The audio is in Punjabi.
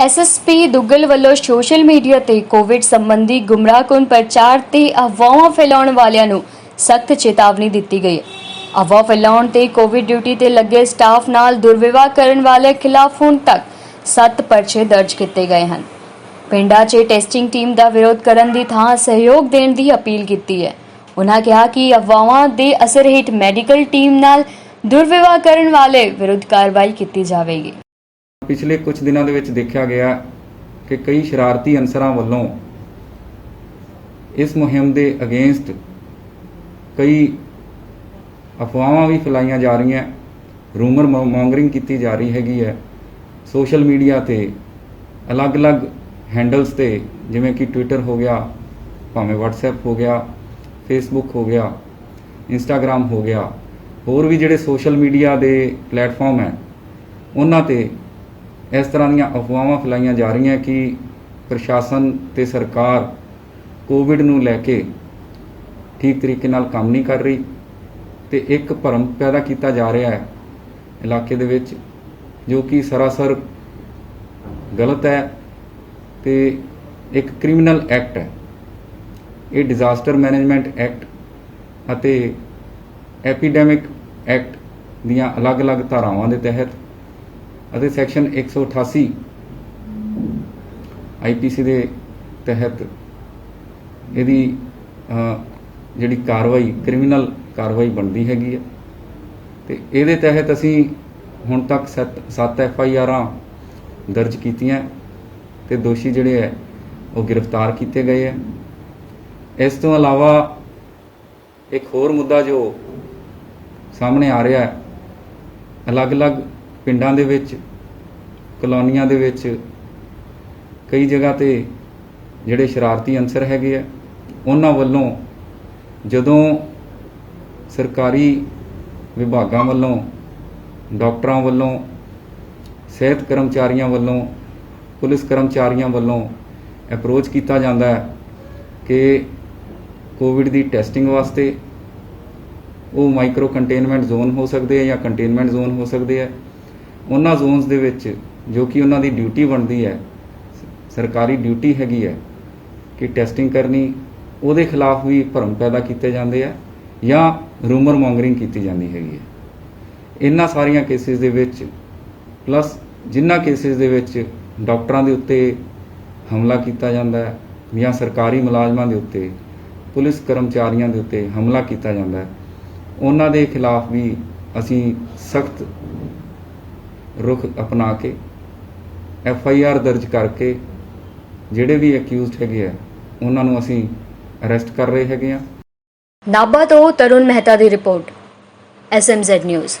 ਐਸਐਸਪੀ ਦੁੱਗਲ ਵੱਲੋਂ ਸੋਸ਼ਲ ਮੀਡੀਆ ਤੇ ਕੋਵਿਡ ਸੰਬੰਧੀ ਗੁੰਮਰਾਹਕੁਨ ਪ੍ਰਚਾਰ ਤੇ ਅਫਵਾਹਾਂ ਫੈਲਾਉਣ ਵਾਲਿਆਂ ਨੂੰ ਸਖਤ ਚੇਤਾਵਨੀ ਦਿੱਤੀ ਗਈ ਹੈ। ਅਫਵਾਹ ਫੈਲਾਉਣ ਤੇ ਕੋਵਿਡ ਡਿਊਟੀ ਤੇ ਲੱਗੇ ਸਟਾਫ ਨਾਲ ਦੁਰਵਿਵਹਾਰ ਕਰਨ ਵਾਲਿਆਂ ਖਿਲਾਫ ਹੁਣ ਤੱਕ 7 ਪਰਚੇ ਦਰਜ ਕੀਤੇ ਗਏ ਹਨ। ਪਿੰਡਾਂ 'ਚ ਟੈਸਟਿੰਗ ਟੀਮ ਦਾ ਵਿਰੋਧ ਕਰਨ ਦੀ ਥਾਂ ਸਹਿਯੋਗ ਦੇਣ ਦੀ ਅਪੀਲ ਕੀਤੀ ਹੈ। ਉਨ੍ਹਾਂ ਕਿਹਾ ਕਿ ਅਫਵਾਹਾਂ ਦੇ ਅਸਰ ਹੇਠ ਮੈਡੀਕਲ ਟੀਮ ਨਾਲ ਦੁਰਵਿਵਹਾਰ ਕਰਨ ਵਾਲੇ ਵਿਰੁੱਧ ਕਾਰਵਾਈ ਕੀਤੀ ਜਾਵੇਗੀ। ਪਿਛਲੇ ਕੁਝ ਦਿਨਾਂ ਦੇ ਵਿੱਚ ਦੇਖਿਆ ਗਿਆ ਕਿ ਕਈ ਸ਼ਰਾਰਤੀ ਅਨਸਰਾਂ ਵੱਲੋਂ ਇਸ ਮੁਹਿੰਮ ਦੇ ਅਗੇਂਸਟ ਕਈ ਅਫਵਾਹਾਂ ਵੀ ਫੈਲਾਈਆਂ ਜਾ ਰਹੀਆਂ, ਰੂਮਰ ਮੌਂਗਰਿੰਗ ਕੀਤੀ ਜਾ ਰਹੀ ਹੈਗੀ ਹੈ। ਸੋਸ਼ਲ ਮੀਡੀਆ ਤੇ ਅਲੱਗ-ਅਲੱਗ ਹੈਂਡਲਸ ਤੇ ਜਿਵੇਂ ਕਿ ਟਵਿੱਟਰ ਹੋ ਗਿਆ, ਭਾਵੇਂ WhatsApp ਹੋ ਗਿਆ, Facebook ਹੋ ਗਿਆ, Instagram ਹੋ ਗਿਆ, ਹੋਰ ਵੀ ਜਿਹੜੇ ਸੋਸ਼ਲ ਮੀਡੀਆ ਦੇ ਪਲੇਟਫਾਰਮ ਹੈ, ਉਹਨਾਂ ਤੇ ਇਸ ਤਰ੍ਹਾਂ ਦੀਆਂ ਅਫਵਾਹਾਂ ਫੈਲਾਈਆਂ ਜਾ ਰਹੀਆਂ ਕਿ ਪ੍ਰਸ਼ਾਸਨ ਤੇ ਸਰਕਾਰ ਕੋਵਿਡ ਨੂੰ ਲੈ ਕੇ ਠੀਕ ਤਰੀਕੇ ਨਾਲ ਕੰਮ ਨਹੀਂ ਕਰ ਰਹੀ ਤੇ ਇੱਕ ਭਰਮ ਪੈਦਾ ਕੀਤਾ ਜਾ ਰਿਹਾ ਹੈ ਇਲਾਕੇ ਦੇ ਵਿੱਚ, ਜੋ ਕਿ ਸਰਾਸਰ ਗਲਤ ਹੈ ਤੇ ਇੱਕ ਕ੍ਰਿਮੀਨਲ ਐਕਟ ਹੈ। ਇਹ ਡਿਜ਼ਾਸਟਰ ਮੈਨੇਜਮੈਂਟ ਐਕਟ ਅਤੇ ਐਪੀਡੈਮਿਕ ਐਕਟ ਦੀਆਂ ਅਲੱਗ-ਅਲੱਗ ਧਾਰਾਵਾਂ ਦੇ ਤਹਿਤ ਅਤੇ ਸੈਕਸ਼ਨ 188 ਆਈਪੀਸੀ ਦੇ ਤਹਿਤ ਇਹਦੀ ਜਿਹੜੀ ਕਾਰਵਾਈ, ਕ੍ਰਿਮੀਨਲ ਕਾਰਵਾਈ ਬਣਦੀ ਹੈਗੀ ਹੈ। ਤੇ ਇਹਦੇ ਤਹਿਤ ਅਸੀਂ ਹੁਣ ਤੱਕ 7 ਐਫ ਆਈ ਆਰਾਂ ਦਰਜ ਕੀਤੀਆਂ ਤੇ ਦੋਸ਼ੀ ਜਿਹੜੇ ਹੈ, ਉਹ ਗ੍ਰਿਫਤਾਰ ਕੀਤੇ ਗਏ ਹੈ। ਇਸ ਤੋਂ ਇਲਾਵਾ ਇੱਕ ਹੋਰ ਮੁੱਦਾ ਜੋ ਸਾਹਮਣੇ ਆ ਰਿਹਾ ਹੈ, ਅਲੱਗ-ਅਲੱਗ ਪਿੰਡਾਂ ਦੇ ਵਿੱਚ, ਕਲੋਨੀਆਂ ਦੇ ਵਿੱਚ, ਕਈ ਜਗ੍ਹਾ ਤੇ ਜਿਹੜੇ ਸ਼ਰਾਰਤੀ ਅੰਸਰ ਹੈਗੇ ਆ, ਉਹਨਾਂ ਵੱਲੋਂ ਜਦੋਂ ਸਰਕਾਰੀ ਵਿਭਾਗਾਂ ਵੱਲੋਂ, ਡਾਕਟਰਾਂ ਵੱਲੋਂ, ਸਿਹਤ ਕਰਮਚਾਰੀਆਂ ਵੱਲੋਂ, ਪੁਲਿਸ ਕਰਮਚਾਰੀਆਂ ਵੱਲੋਂ ਅਪਰੋਚ ਕੀਤਾ ਜਾਂਦਾ ਹੈ ਕਿ ਕੋਵਿਡ ਦੀ ਟੈਸਟਿੰਗ ਵਾਸਤੇ ਉਹ ਮਾਈਕਰੋ ਕੰਟੇਨਮੈਂਟ ਜ਼ੋਨ ਹੋ ਸਕਦੇ ਆ ਜਾਂ ਕੰਟੇਨਮੈਂਟ ਜ਼ੋਨ ਹੋ ਸਕਦੇ ਆ। ਉਹਨਾਂ ਜ਼ੋਨਸ ਦੇ ਵਿੱਚ ਜੋ ਕਿ ਉਹਨਾਂ ਦੀ ਡਿਊਟੀ ਬਣਦੀ ਹੈ ਸਰਕਾਰੀ ਡਿਊਟੀ ਹੈਗੀ ਹੈ ਕਿ ਟੈਸਟਿੰਗ ਕਰਨੀ, ਉਹਦੇ ਖਿਲਾਫ ਵੀ ਭਰਮ ਪੈਦਾ ਕੀਤੇ ਜਾਂਦੇ ਆ ਜਾਂ ਰੂਮਰ ਮੌਂਗਰਿੰਗ ਕੀਤੀ ਜਾਂਦੀ ਹੈਗੀ ਹੈ। ਇਹਨਾਂ ਸਾਰੀਆਂ ਕੇਸਿਸ ਦੇ ਵਿੱਚ ਪਲੱਸ ਜਿਨ੍ਹਾਂ ਕੇਸਿਸ ਦੇ ਵਿੱਚ ਡਾਕਟਰਾਂ ਦੇ ਉੱਤੇ ਹਮਲਾ ਕੀਤਾ ਜਾਂਦਾ ਹੈ ਜਾਂ ਸਰਕਾਰੀ ਮੁਲਾਜ਼ਮਾਂ ਦੇ ਉੱਤੇ, ਪੁਲਿਸ ਕਰਮਚਾਰੀਆਂ ਦੇ ਉੱਤੇ ਹਮਲਾ ਕੀਤਾ ਜਾਂਦਾ ਹੈ, ਉਹਨਾਂ ਦੇ ਖਿਲਾਫ ਵੀ ਅਸੀਂ ਸਖਤ ਰੁਖ ਅਪਣਾ ਕੇ, ਐਫ ਆਈ ਆਰ ਦਰਜ ਕਰਕੇ ਜਿਹੜੇ ਵੀ ਅਕਿਊਜ਼ਡ ਹੈਗੇ ਆ, ਉਹਨਾਂ ਨੂੰ ਅਸੀਂ ਅਰੈਸਟ ਕਰ ਰਹੇ ਹੈਗੇ ਆ। ਨਾਭਾ ਤੋਂ ਤਰੁਣ ਮਹਿਤਾ ਦੀ ਰਿਪੋਰਟ, ਐਸਐਮਜ਼ੈਡ ਨਿਊਜ਼।